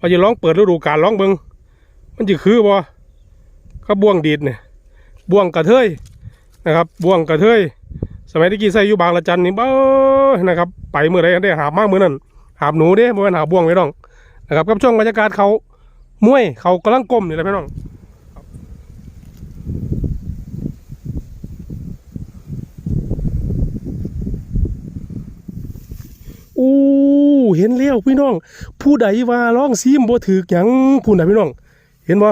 ว่าจะร้องเปิดฤดูกาลร้องเบิงมันจะคือบ่ก็บ่วงดีดเนี่ยบ่วงกระเทยนะครับบ่วงกระเทยสมัยตะกี้ใส่อยู่บางละจันนี่เบ้อนะครับ ไปเมื่อไรได้หาบมากเมื่อนั้นหาบหนูเด้บ่แม่นหาบ่วงไม่ต้องนะครับกับช่วงบรรยากาศเขามวยเขากำลังก้มนี่แหละพี่น้อง อู้ เห็นแล้วพี่น้อง ผู้ใดว่าร้องซีมบ่ถือหยังผู้ใดพี่น้อง เห็นบ่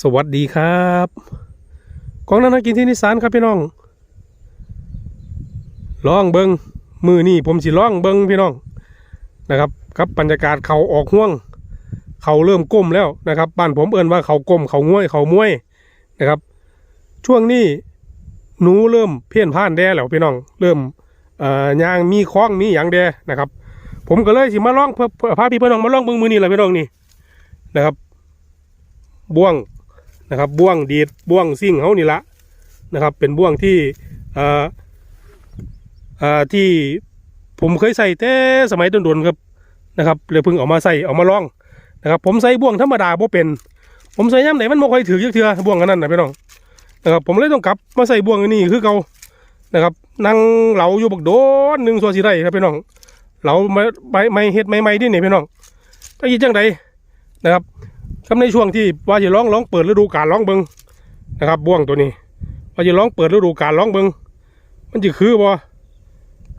สวัสดีครับกองนั้นนักกินที่นิสานครับพี่น้องลองเบิงมือนี่ผมสิลองเบิงพี่น้องนะครับ ครับบรรยากาศเขาออกห่วง เขาเริ่มก้มแล้วนะครับบ้านผมเอินว่าเขาก้มเขาง่วยเขามวยนะครับ ช่วงนี้หนูเริ่มเพี้ยนพ่านแดแล้วพี่น้อง เริ่มยางมีคล้องมีอย่างแดนะครับ ผมก็เลยสิมาลองเพื่อเพื่อพาพี่พี่น้องมาลองเบิงมือนี่แหละพี่น้องนี่นะครับบ่วง นะครับบ่วงดีดบ่วงซิ่งเขานี่ละนะครับ เป็นบ่วงที่อ่อเอ่อที่ผมเคยใส่แต่สมัยต้นๆครับนะครับเลยเพิ่งเอามาใส่เอามาลองนะครับ ผมใส่บ่วงธรรมดาบ่เป็น ผมใส่ย่ำไหนมันบ่ค่อยถือเยอะเทื่อบ่วงอันนั้นนะพี่น้องนะครับ ผมเลยต้องกลับมาใส่บ่วงอันนี้คือเก่านะครับนั่งเหลาอยู่บักโดนหนึ่งส่วนสี่ได้ครับพี่น้องเหลาไม่ไม่เฮ็ดไม่ไม่ดิเนี่ยพี่น้องก็ยี่จังใดนะครับ ครับในช่วงที่ว่าจะร้องร้องเปิดฤดูกาลร้องเบิงนะครับบ่วงตัวนี้ ว่าจะร้องเปิดฤดูกาลร้องเบิงมันจะคือบ่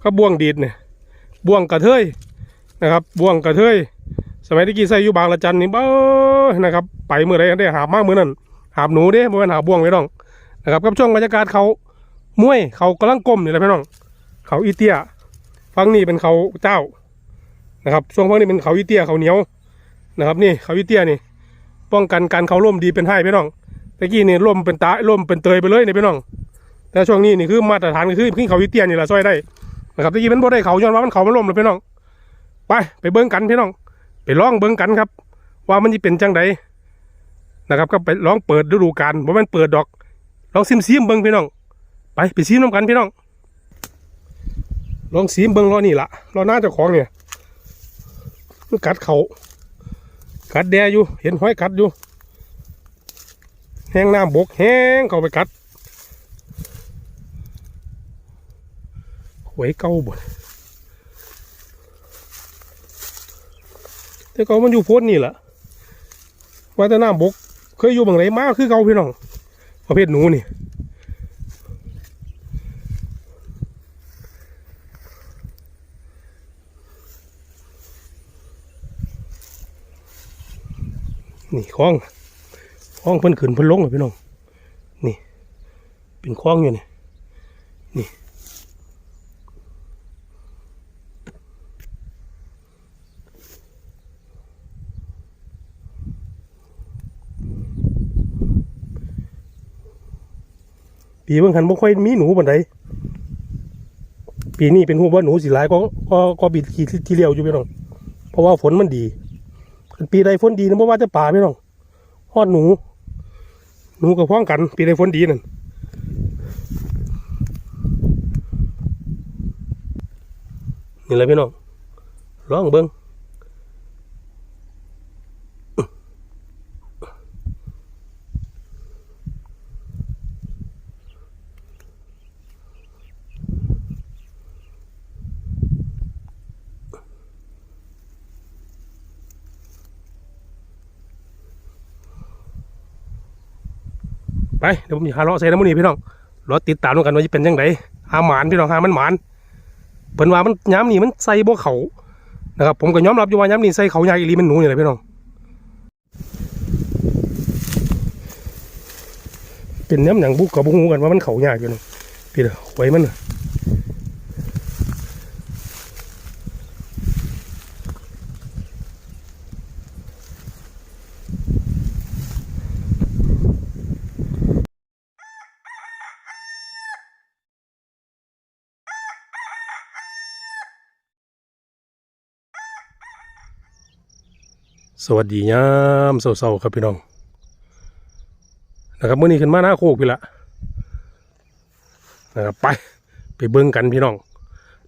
ก็บ่วงดีดเนี่ยบ่วงกระเทยนะครับบ่วงกระเทยสมัยตะกี้ใส่อยู่บางละจันนี่บ้อนะครับไปเมื่อไรได้หาบมากเมื่อนั้นหาบหนูเด้บ่แม่นหาบ่วงไม่ต้องนะครับกับช่วงบรรยากาศเขามวยเขากำลังก้มนี่แหละพี่น้อง เขาอีเตียฟังนี่เป็นเขาเจ้านะครับช่วงฟังนี้เป็นเขาอีเตียเขาเหนียวนะครับนี่เขาอีเตียนี่ ป้องกันการเขาล่มดีเป็นให้พี่น้องตะกี้นี่ล่มเป็นตาล่มเป็นเตยไปเลยนี่พี่น้อง แต่ช่วงนี้นี่คือมาตรฐานคือขึ้นเขาวิเตียนนี่แหละซอยได้นะครับตะกี้มันบ่ได้เขาย้อนว่ามันเขามันล่มเลยพี่น้อง ไปไปเบิ้งกันพี่น้อง ไปลองเบิ้งกันครับ ว่ามันจะเป็นจังใดนะครับ ก็ไปลองเปิดฤดูกาลว่ามันเปิดดอกลองซิมซิมเบิ้งพี่น้อง ไปไปซิมน้ำกันพี่น้อง ลองซิมเบิ้งรอนี่ละรอหน้าเจ้าของเนี่ยมันกัดเขา กัดแดอยู่ เห็นห้อยกัดอยู่ แห้งน้ำบกแห้งเข้าไปกัดหวยเก่าบดแต่เก่ามันอยู่โพ้นนี่แหละว่าแต่น้ำบก เคยอยู่บางไรมาคือเก่าพี่น้องประเภทหนูนี่ นี่คล้องคล้องเพิ่นขึ้นเพิ่นลงเลยพี่น้องนี่เป็นคล้องอยู่นี่นี่ปีบางคันบ่ค่อยมีหนูปานใดปีนี้เป็นหูว่าหนูสิหลายก็ก็ก็ปีที่ที่เลี้ยวอยู่พี่น้องเพราะว่าฝนมันดี ปีใดฝนดีนะเพราะว่าจะป่าพี่น้องฮอดหนู หนูกับพ้องกัน ปีใดฝนดีนั่นนี่แหละพี่น้องร้องเบิ้ง ไปเดี๋ยวผมจะหาเลาะใส่น้ำมันนี่พี่น้องรอติดตามกันว่าจะเป็นยังไงหาหมานพี่น้องหามันหมานเพิ่นว่ามันย้ำนี่มันใส่บ่เขานะครับผมก็ยอมรับอยู่ว่าย้ำนี่ใส่เขาใหญ่อีลีมันหนูอย่างไรพี่น้องเป็นน้ำหนังบุกกับบุกงูกันว่ามันเขายากอยู่นี่พี่เด้อไว้มัน สวัสดียามเศร้าๆครับพี่น้อง นะครับเมื่อนี้ขึ้นมาหน้าโคกพี่ละนะครับไปไปเบิ่งกันพี่น้อง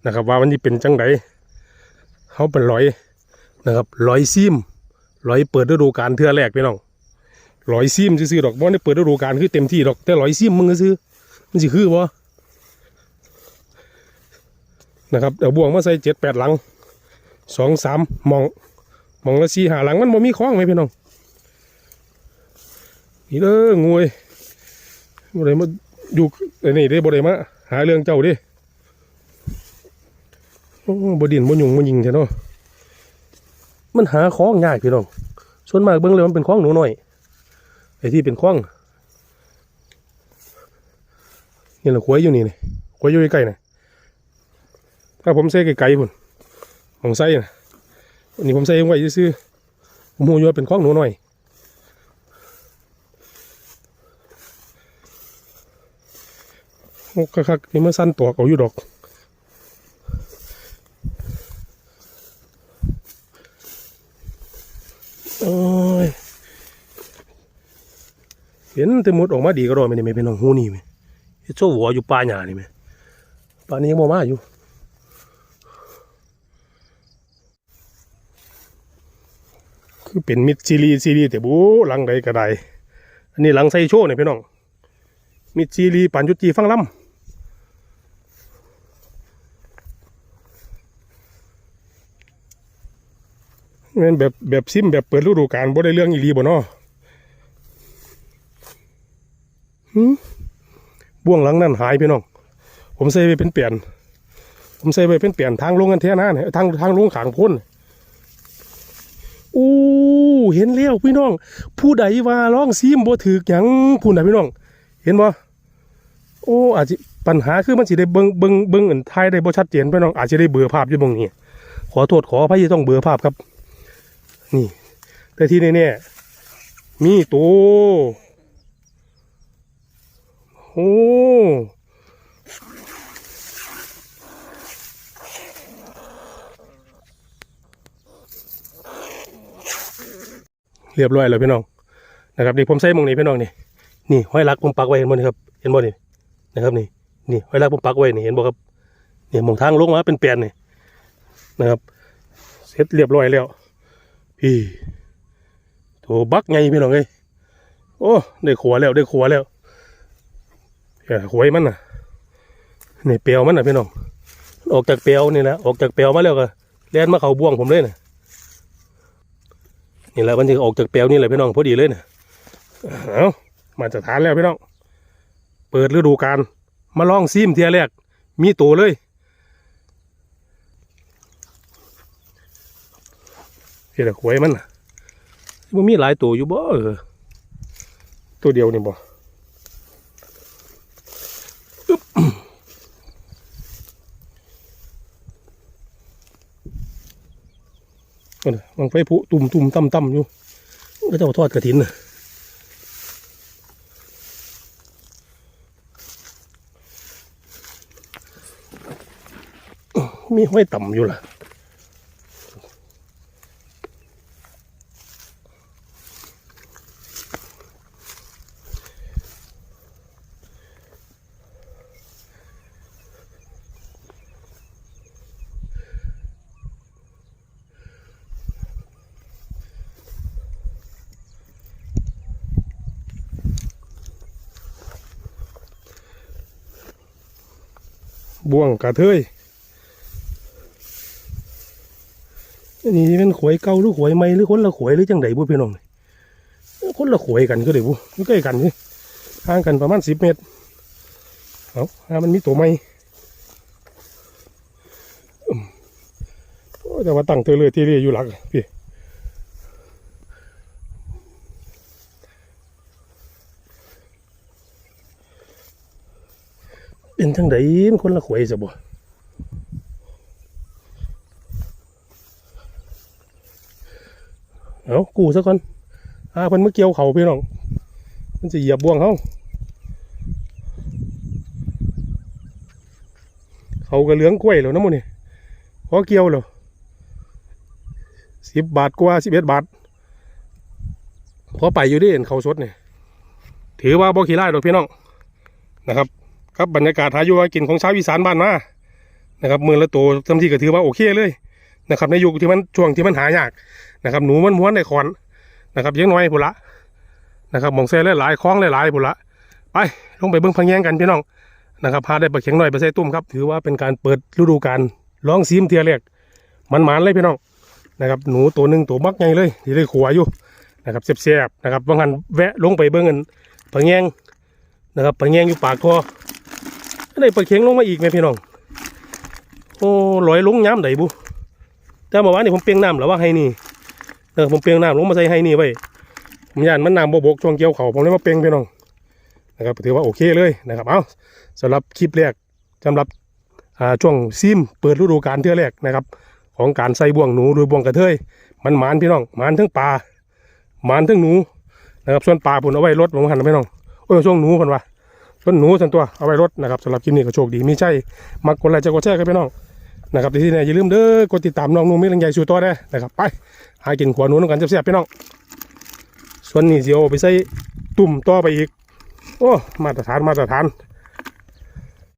นะครับ ว่าวันนี้เป็นจังไดเขาเป็นร้อยนะครับร้อยซิมร้อยเปิดฤดูกาลเทื่อแรกพี่น้องร้อยซิมซื้อๆดอกบ่ได้เปิดฤดูกาลคือเต็มที่ดอกแต่ร้อยซิมมึงก็ซื้อมันสิคือบ่นะครับเดี๋ยวบ่วงมาใส่เจ็ดแปดหลังสองสามมอง มองละสีหาหลังมันบ่มีคล้องไหมพี่น้องนี่เด้องวยบ่ได้มาอยู่ไอ้นี่เด้บ่ได้มาหาเรื่องเจ้าด้โอ้บ่ดินบ่ยุ่งบ่ยิงใช่เนาะมันหาคล้องยากพี่น้องส่วนมากเบิ่งเลยมันเป็นคล้องหนูน้อยไอ้ที่เป็นคล้องนี่แหละขวยอยู่นี่นี่ขวยอยู่ใกล้ๆนี่ถ้าผมใส่ไกลๆพุ่นมองใส่น่ะ อันนี้ผมใส่ไว้ซื้อผมหูยว่าเป็นข้องหนูหน่อยโอ้คักๆนี่มันสั้นตัวเอาอยู่ดอกโอ้ยเห็นแต่หมดออกมาดีก็รอไม่ได้ไหมเป็นน้องหูนี่ไหมเฮ็ดโซ่หัวอยู่ป่าหญ้านี่ไหมป่านี้ยังบ่มาอยู่ คือเป็นมิดซีรีซีรีแต่บูหลังใดก็ได้อันนี้หลังไซโชเนี่ยพี่น้อง มิดซีรีปันจุจีฟังลำแม่นแบบแบบซิมแบบเปิดฤดูกาลบ่ได้เรื่องอีหลีบ่เนาะหืมบ่วงหลังนั่นหายพี่น้อง ผมใส่ไปเป็นเปลี่ยน ผมใส่ไปเป็นเปลี่ยนทางลงกันเท่านาเนี่ยทางทางลงขางพ้น เห็นแล้วพี่น้อง ผู้ใดว่าร้องซีมบ่ถือหยังผู้ใดพี่น้อง เห็นบ่โอ้อาจจะปัญหาคือมันสิได้เบิ่งเบิ่งเบิ่งอันท้ายได้บ่ชัดเจนพี่น้องอาจจะได้เบื่อภาพอยู่ตรงนี้ขอโทษขออภัยที่ต้องเบื่อภาพครับ นี่ แต่ที่แน่ๆมีตัวโอ้ เรียบร้อยแล้วพี่น้องนะครับนี่ผมใส่มงนี้พี่น้องนี่นี่ห้อยรักผมปักไว้เห็นบ่นี่ครับเห็นบ่นี่นะครับนี่นี่ห้อยรักผมปักไว้นี่เห็นบ่ครับนี่มองทางลงมาเป็นแปลนนี่นะครับเสร็จเรียบร้อยแล้วพี่โถบักไงพี่น้องเอ้ยโอ้ได้ขัวแล้วได้ขัวแล้วเออขวยมันน่ะนี่เปียวมันน่ะพี่น้องออกจากเปียวนี่แหละออกจากเปียวมาแล้วก็เลียนมาเขาบ่วงผมเลยน่ะ นี่แหละมันจะออกจากเปลวนี่แหละพี่น้องพอดีเลยเนี่ยเอามาจากฐานแล้วพี่น้อง เปิดฤดูกาลมาลองซิมเทียแรก มีตัวเลย เห็นแต่หวยมันนะมันมีหลายตัวอยู่บ่เออตัวเดียวนี่บ่ันมันไฟผุตุ่มตุ่มต่ำต่ำอยู่ก็จะมาทอดกระถินน่ะมีห้อยต่ำอยู่ล่ะ บ่วงกระเทยอันนี้เป็นขวยเก่าหรือขวยใหม่หรือคนละขวยหรือจังไดบุพี่น้องคนละขวยกันก็ได้บุไม่ใกล้กันนี่ห่างกันประมาณสิบเมตรเอาหามันมีตัวใหม่อืมโอ้แต่ว่าตั้งเตอเรือที่เรียอยู่หลักพี่ เป็นจังไดมันคนละขวยซะบ่เอากูซะก่อนอาเพิ่นมาเกี่ยวเขาพี่น้องมันจะเหยียบบ่วงเขาเขาก็เหลืองกล้วยแล้วนะโมนี่พอเกี่ยวแล้วสิบบาทกว่าสิบเอ็ดบาทพอไปอยู่ที่เห็นเขาสดเนี่ยถือว่าบ่ขี้ไล่ดอกพี่น้องนะครับ ครับบรรยากาศหาอยู่หากินของชาวอีสานบ้านมานะครับเมืองละโตทำที่ก็ถือว่าโอเคเลยนะครับในยุคที่มันช่วงที่มันหายากนะครับหนูมันม้วนในคอนนะครับเยังน้อยพุ่นละนะครับมองเซ่หลายๆคล้องหลายๆพุ่นละไปลงไปเบิ่งพังแยงกันพี่น้องนะครับพาได้ปลาเข็งหน่อยไปใส่ตุ้มครับถือว่าเป็นการเปิดฤดูกาลลองซีมเทียแรกมันหมานเลยพี่น้องนะครับหนูตัวหนึ่งตัวมักใหญ่เลยที่ได้ขัวอยู่นะครับเสียบๆนะครับบางหันแวะลงไปเบิ่งกันปลาแงงนะครับปลาแงงอยู่ปากคอ ได้ปลาเข็งลงมาอีกไหมพี่น้อง โอ้ลอยลงย้ำไดบุแต่เมื่อวานนี่ผมเปียงน้ำแล้วว่าให้นี่เออผมเปียงน้ำลงมาใส่ให้นี่ไว้ผมยานมันน้ำบกช่วงเกี่ยวเขาผมเลยมาเปียงพี่น้องนะครับถือว่าโอเคเลยนะครับเอาสำหรับคลิปแรกสำหรับช่วงซิมเปิดฤดูกาลเทื่อแรกนะครับ ของการใส่บ่วงหนูโดยบ่วงกระเทยมันหมานพี่น้องหมานทั้งปลาหมานทั้งหนูนะครับส่วนปลาผมเอาไว้รถผมหันไปน้องโอ้ยช่วงหนูคนว่า ต้นหนูสันตัวเอาไว้รถนะครับสำหรับคลิปนี้ก็โชคดีมีใจมักกดไลค์จะกดแชร์กันพี่น้องนะครับที่นี่อย่าลืมเด้อกดติดตามน้องนุ่มมิลังใหญ่ชูตัวได้นะครับไปหากินขวาหนูน้องกันเสียบๆพี่น้อง ส่วนนี้เสียวไปใส่ตุ่มต่อไปอีก โอ้มาตรฐานมาตรฐาน